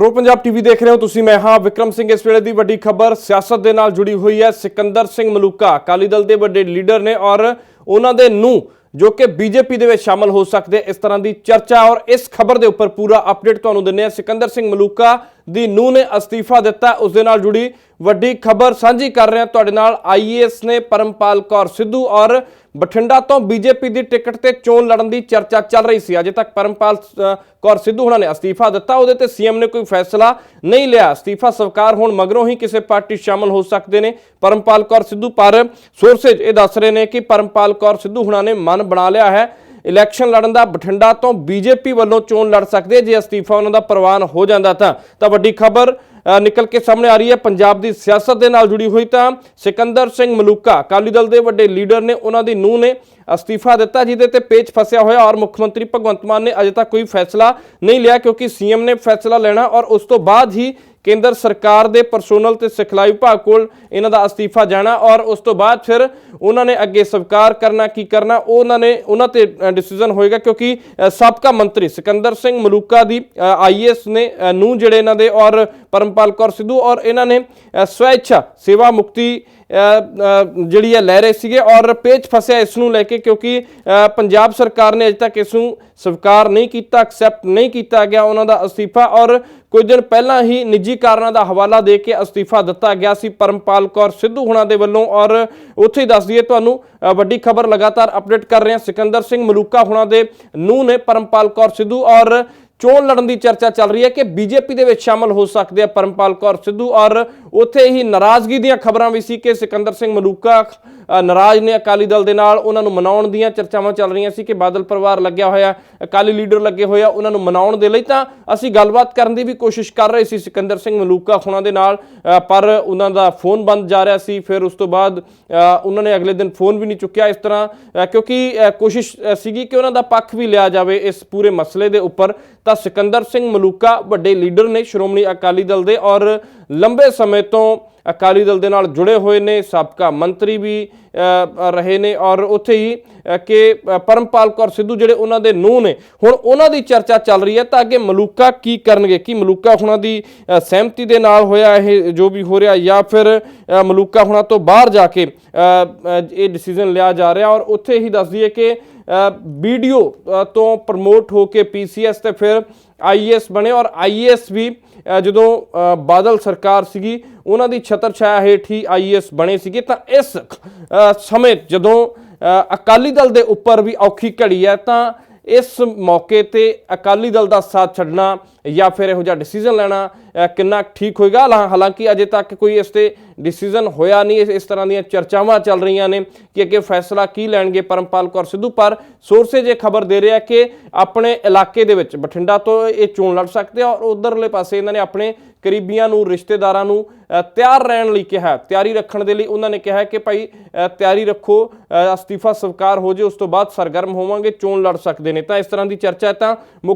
Pro Punjab TV ਦੇਖ ਰਹੇ ਹੋ ਤੁਸੀਂ, ਮੈਂ ਹਾਂ ਵਿਕਰਮ ਸਿੰਘ। ਇਸ ਵੇਲੇ ਦੀ ਵੱਡੀ ਖਬਰ ਸਿਆਸਤ ਦੇ ਨਾਲ ਜੁੜੀ ਹੋਈ ਹੈ ਸਿਕੰਦਰ ਸਿੰਘ ਮਲੂਕਾ। ਅਕਾਲੀ ਦਲ ਦੇ ਵੱਡੇ ਲੀਡਰ ਨੇ ਔਰ ਉਹਨਾਂ ਦੇ ਨੂੰ, ਜੋ ਕਿ ਬੀਜੇਪੀ ਦੇ ਵਿੱਚ ਸ਼ਾਮਲ ਹੋ ਸਕਦੇ, ਇਸ ਤਰ੍ਹਾਂ ਦੀ ਚਰਚਾ ਔਰ ਇਸ ਖਬਰ ਦੇ ਉੱਪਰ ਪੂਰਾ ਅਪਡੇਟ ਤੁਹਾਨੂੰ ਦਿੰਨੇ ਆ ਸਿਕੰਦਰ ਸਿੰਘ ਮਲੂਕਾ ਦੀ ਨੂੰ ਨੇ ਅਸਤੀਫਾ ਦਿੱਤਾ। ਉਸ ਦੇ ਨਾਲ ਜੁੜੀ ਵੱਡੀ ਖਬਰ ਸਾਂਝੀ ਕਰ ਰਹੇ ਹਾਂ ਤੁਹਾਡੇ ਨਾਲ ਆਈਏਐਸ ਨੇ ਪਰਮਪਾਲ ਕੌਰ ਸਿੱਧੂ ਔਰ ਬਠਿੰਡਾ ਤੋਂ ਬੀਜੇਪੀ ਦੀ ਟਿਕਟ ਤੇ ਚੋਣ ਲੜਨ ਦੀ ਚਰਚਾ ਚੱਲ ਰਹੀ ਸੀ। ਅਜੇ ਤੱਕ ਪਰਮਪਾਲ ਕੌਰ ਸਿੱਧੂ ਹੁਣਾਂ ਨੇ ਅਸਤੀਫਾ ਦਿੱਤਾ। ਉਹਦੇ ਤੇ ਸੀਐਮ ਨੇ ਕੋਈ ਫੈਸਲਾ ਨਹੀਂ ਲਿਆ। ਅਸਤੀਫਾ ਸਵੀਕਾਰ ਹੋਣ ਮਗਰੋਂ ਹੀ ਕਿਸੇ ਪਾਰਟੀ ਸ਼ਾਮਲ ਹੋ ਸਕਦੇ ਨੇ ਪਰਮਪਾਲ ਕੌਰ ਸਿੱਧੂ। ਪਰ ਸੋਰਸੇਜ ਇਹ ਦੱਸ ਰਹੇ ਨੇ ਕਿ ਪਰਮਪਾਲ ਕੌਰ ਸਿੱਧੂ ਹੁਣਾਂ ਨੇ ਮਨ ਬਣਾ ਲਿਆ ਹੈ। ਇਲੈਕਸ਼ਨ ਲੜਨ ਦਾ ਬਠਿੰਡਾ ਤੋਂ ਬੀਜੇਪੀ ਵੱਲੋਂ ਚੋਣ ਲੜ ਸਕਦੇ ਜੇ ਅਸਤੀਫਾ ਉਹਨਾਂ ਦਾ ਪ੍ਰਵਾਨ ਹੋ ਜਾਂਦਾ ਤਾਂ ਤਾਂ ਵੱਡੀ ਖਬਰ ਨਿਕਲ ਕੇ ਸਾਹਮਣੇ ਆ ਰਹੀ ਹੈ। ਪੰਜਾਬ ਦੀ ਸਿਆਸਤ ਦੇ ਨਾਲ ਜੁੜੀ ਹੋਈ ਤਾਂ ਸਿਕੰਦਰ ਸਿੰਘ ਮਲੂਕਾ, ਅਕਾਲੀ ਦਲ ਦੇ ਵੱਡੇ ਲੀਡਰ ਨੇ ਉਹਨਾਂ ਦੀ ਨੂੰਹ ਨੇ ਅਸਤੀਫਾ ਦਿੱਤਾ, ਜਿਹਦੇ ਤੇ ਪੇਚ ਫਸਿਆ ਹੋਇਆ ਔਰ ਮੁੱਖ ਮੰਤਰੀ ਭਗਵੰਤ ਮਾਨ ਨੇ ਅਜੇ ਤੱਕ ਕੋਈ ਫੈਸਲਾ ਨਹੀਂ ਲਿਆ, ਕਿਉਂਕਿ ਸੀਐਮ ਨੇ ਫੈਸਲਾ ਲੈਣਾ ਔਰ ਉਸ ਤੋਂ ਬਾਅਦ ਹੀ ਕੇਂਦਰ ਸਰਕਾਰ ਦੇ ਪਰਸੋਨਲ ਤੇ ਸਿਖਲਾਈ ਵਿਭਾਗ ਕੋਲ ਇਹਨਾਂ ਦਾ ਅਸਤੀਫਾ ਜਾਣਾ ਔਰ ਉਸ ਤੋਂ ਬਾਅਦ ਫਿਰ ਉਹਨਾਂ ਨੇ ਅੱਗੇ ਸਵੀਕਾਰ ਕਰਨਾ, ਕੀ ਕਰਨਾ, ਉਹਨਾਂ ਨੇ, ਉਹਨਾਂ ਤੇ ਡਿਸੀਜਨ ਹੋਏਗਾ ਕਿਉਂਕਿ ਸਾਬਕਾ ਮੰਤਰੀ ਸਿਕੰਦਰ ਸਿੰਘ ਮਲੂਕਾ ਦੀ ਆਈਐਸ ਨੇ ਨੂੰ ਜਿਹੜੇ ਇਹਨਾਂ ਦੇ ਔਰ ਪਰਮਪਾਲ ਕੌਰ ਸਿੱਧੂ ਔਰ ਇਹਨਾਂ ਨੇ ਅ, ਸੇਵਾ ਮੁਕਤੀ ਜਿਹੜੀ ਹੈ ਲੈ ਰਹੇ ਸੀਗੇ ਔਰ ਪੇਚ ਫਸਿਆ ਇਸ ਨੂੰ ਲੈ ਕੇ ਕਿਉਂਕਿ ਪੰਜਾਬ ਸਰਕਾਰ ਨੇ ਅਜੇ ਤੱਕ ਇਸ ਨੂੰ ਸਵੀਕਾਰ ਨਹੀਂ ਕੀਤਾ ਐਕਸੈਪਟ ਨਹੀਂ ਕੀਤਾ ਗਿਆ ਉਹਨਾਂ ਦਾ ਅਸਤੀਫਾ ਔਰ ਕੁਝ ਦਿਨ ਪਹਿਲਾਂ ਹੀ ਨਿੱਜੀ ਕਾਰਨਾਂ ਦਾ ਹਵਾਲਾ ਦੇ ਕੇ ਅਸਤੀਫਾ ਦਿੱਤਾ ਗਿਆ ਸੀ ਪਰਮਪਾਲ ਕੌਰ ਸਿੱਧੂ ਹੁਣਾਂ ਦੇ ਵੱਲੋਂ ਔਰ ਉੱਥੇ ਹੀ ਦੱਸ ਦਈਏ ਤੁਹਾਨੂੰ ਵੱਡੀ ਖਬਰ ਲਗਾਤਾਰ ਅਪਡੇਟ ਕਰ ਰਹੇ ਹਾਂ। ਸਿਕੰਦਰ ਸਿੰਘ ਮਲੂਕਾ ਹੁਣਾਂ ਦੇ ਨੂੰ ਨੇ ਪਰਮਪਾਲ ਕੌਰ ਸਿੱਧੂ ਔਰ ਚੋਣ ਲੜਨ ਦੀ ਚਰਚਾ ਚੱਲ ਰਹੀ ਹੈ ਕਿ ਬੀਜੇਪੀ ਦੇ ਵਿੱਚ ਸ਼ਾਮਲ ਹੋ ਸਕਦੇ ਆ ਪਰਮਪਾਲ ਕੌਰ ਸਿੱਧੂ ਔਰ ਉੱਥੇ ਹੀ ਨਾਰਾਜ਼ਗੀ ਦੀਆਂ ਖਬਰਾਂ ਵੀ ਸੀ ਕਿ ਸਿਕੰਦਰ ਸਿੰਘ ਮਲੂਕਾ ਨਾਰਾਜ਼ ਨੇ ਅਕਾਲੀ ਦਲ ਦੇ ਨਾਲ ਉਹਨਾਂ ਨੂੰ ਮਨਾਉਣ ਦੀਆਂ ਚਰਚਾਵਾਂ ਚੱਲ ਰਹੀਆਂ ਸੀ ਕਿ ਬਾਦਲ ਪਰਿਵਾਰ ਲੱਗਿਆ ਹੋਇਆ ਅਕਾਲੀ ਲੀਡਰ ਲੱਗੇ ਹੋਇਆ ਉਹਨਾਂ ਨੂੰ ਮਨਾਉਣ ਦੇ ਲਈ ਤਾਂ ਅਸੀਂ ਗੱਲਬਾਤ ਕਰਨ ਦੀ ਵੀ ਕੋਸ਼ਿਸ਼ ਕਰ ਰਹੇ ਸੀ ਸਿਕੰਦਰ ਸਿੰਘ ਮਲੂਕਾ ਹੁਣਾਂ ਦੇ ਨਾਲ ਪਰ ਉਹਨਾਂ ਦਾ ਫੋਨ ਬੰਦ ਜਾ ਰਿਹਾ ਸੀ, ਫਿਰ ਉਸ ਤੋਂ ਬਾਅਦ ਉਹਨਾਂ ਨੇ ਅਗਲੇ ਦਿਨ ਫੋਨ ਵੀ ਨਹੀਂ ਚੁੱਕਿਆ ਇਸ ਤਰ੍ਹਾਂ ਕਿਉਂਕਿ ਕੋਸ਼ਿਸ਼ ਸੀਗੀ ਕਿ ਉਹਨਾਂ ਦਾ ਪੱਖ ਵੀ ਲਿਆ ਜਾਵੇ ਇਸ ਪੂਰੇ ਮਸਲੇ ਦੇ ਉੱਪਰ, ਤਾਂ ਸਿਕੰਦਰ ਸਿੰਘ ਮਲੂਕਾ ਵੱਡੇ ਲੀਡਰ ਨੇ ਸ਼੍ਰੋਮਣੀ ਅਕਾਲੀ ਦਲ ਦੇ ਔਰ ਲੰਬੇ ਸਮੇਂ ਤੋਂ ਅਕਾਲੀ ਦਲ ਦੇ ਨਾਲ ਜੁੜੇ ਹੋਏ ਨੇ, ਸਾਬਕਾ ਮੰਤਰੀ ਵੀ ਰਹੇ ਨੇ ਔਰ ਉੱਥੇ ਹੀ ਕਿ ਪਰਮਪਾਲ ਕੌਰ ਸਿੱਧੂ ਜਿਹੜੇ ਉਹਨਾਂ ਦੇ ਨੂੰ ਨੇ, ਹੁਣ ਉਹਨਾਂ ਦੀ ਚਰਚਾ ਚੱਲ ਰਹੀ ਹੈ ਤਾਂ ਅੱਗੇ ਮਲੂਕਾ ਕੀ ਕਰਨਗੇ? ਕੀ ਮਲੂਕਾ ਹੁਣਾਂ ਦੀ ਸਹਿਮਤੀ ਦੇ ਨਾਲ ਹੋਇਆ ਇਹ ਜੋ ਵੀ ਹੋ ਰਿਹਾ ਜਾਂ ਫਿਰ ਮਲੂਕਾ ਹੁਣਾਂ ਤੋਂ ਬਾਹਰ ਜਾ ਕੇ ਇਹ ਡਿਸੀਜਨ ਲਿਆ ਜਾ ਰਿਹਾ ਔਰ ਉੱਥੇ ਹੀ ਦੱਸ ਦਈਏ ਕਿ ਵੀਡੀਓ ਤੋਂ ਪ੍ਰਮੋਟ ਹੋ ਕੇ ਪੀਸੀਐਸ ਤੇ ਫਿਰ ਆਈਐਸ ਬਣੇ ਔਰ ਆਈਐਸ ਵੀ ਜਦੋਂ ਬਾਦਲ ਸਰਕਾਰ ਸੀਗੀ, ਉਹਨਾਂ ਦੀ ਛਤਰ ਛਾਇਆ ਹੇਠ ਹੀ ਆਈਐਸ ਬਣੇ ਸੀਗੇ। ਤਾਂ ਇਸ ਸਮੇਂ ਜਦੋਂ ਅਕਾਲੀ ਦਲ ਦੇ ਉੱਪਰ ਵੀ ਔਖੀ ਘੜੀ ਹੈ, ਤਾਂ ਇਸ ਮੌਕੇ ਤੇ ਅਕਾਲੀ ਦਲ ਦਾ ਸਾਥ ਛੱਡਣਾ ਜਾਂ ਫਿਰ ਇਹੋ ਜਿਹਾ ਡਿਸੀਜਨ ਲੈਣਾ ਅ, ਕਿੰਨਾ ਠੀਕ ਹੋਏਗਾ? ਹਾਲਾਂਕਿ ਅਜੇ ਤੱਕ ਕੋਈ ਇਸ ਤੇ ਡਿਸੀਜਨ ਹੋਇਆ ਨਹੀਂ। ਇਸ- ਤਰ੍ਹਾਂ ਦੀਆਂ ਚਰਚਾਵਾਂ ਚੱਲ ਰਹੀਆਂ ਨੇ ਕਿ ਅੱਗੇ ਫੈਸਲਾ ਕੀ ਲੈਣਗੇ ਪਰਮਪਾਲ ਕੌਰ ਸਿੱਧੂ। ਪਰ ਸੋਰਸੇਜ ਇਹ ਖਬਰ ਦੇ ਰਿਹਾ ਕਿ ਆਪਣੇ ਇਲਾਕੇ ਦੇ ਵਿੱਚ ਬਠਿੰਡਾ ਤੋਂ ਇਹ ਚੋਣ ਲੜ ਸਕਦੇ ਆ ਔਰ ਉਧਰਲੇ ਪਾਸੇ ਇਹਨਾਂ ਨੇ ਆਪਣੇ ਕਰੀਬੀਆਂ ਨੂੰ ਰਿਸ਼ਤੇਦਾਰਾਂ ਨੂੰ ਤਿਆਰ ਰਹਿਣ ਲਈ ਕਿਹਾ। ਤਿਆਰੀ ਰੱਖਣ ਦੇ ਲਈ ਉਹਨਾਂ ਨੇ ਕਿਹਾ ਕਿ ਭਾਈ ਤਿਆਰੀ ਰੱਖੋ ਅਸਤੀਫਾ ਸਵੀਕਾਰ ਹੋ ਜੇ ਉਸ ਤੋਂ ਬਾਅਦ ਸਰਗਰਮ ਹੋਵਾਂਗੇ ਚੋਣ ਲੜ ਸਕਦੇ ਨੇ। ਤਾਂ ਇਸ ਤਰ੍ਹਾਂ ਦੀ ਚਰਚਾ ਤਾਂ ਮੁੱਖ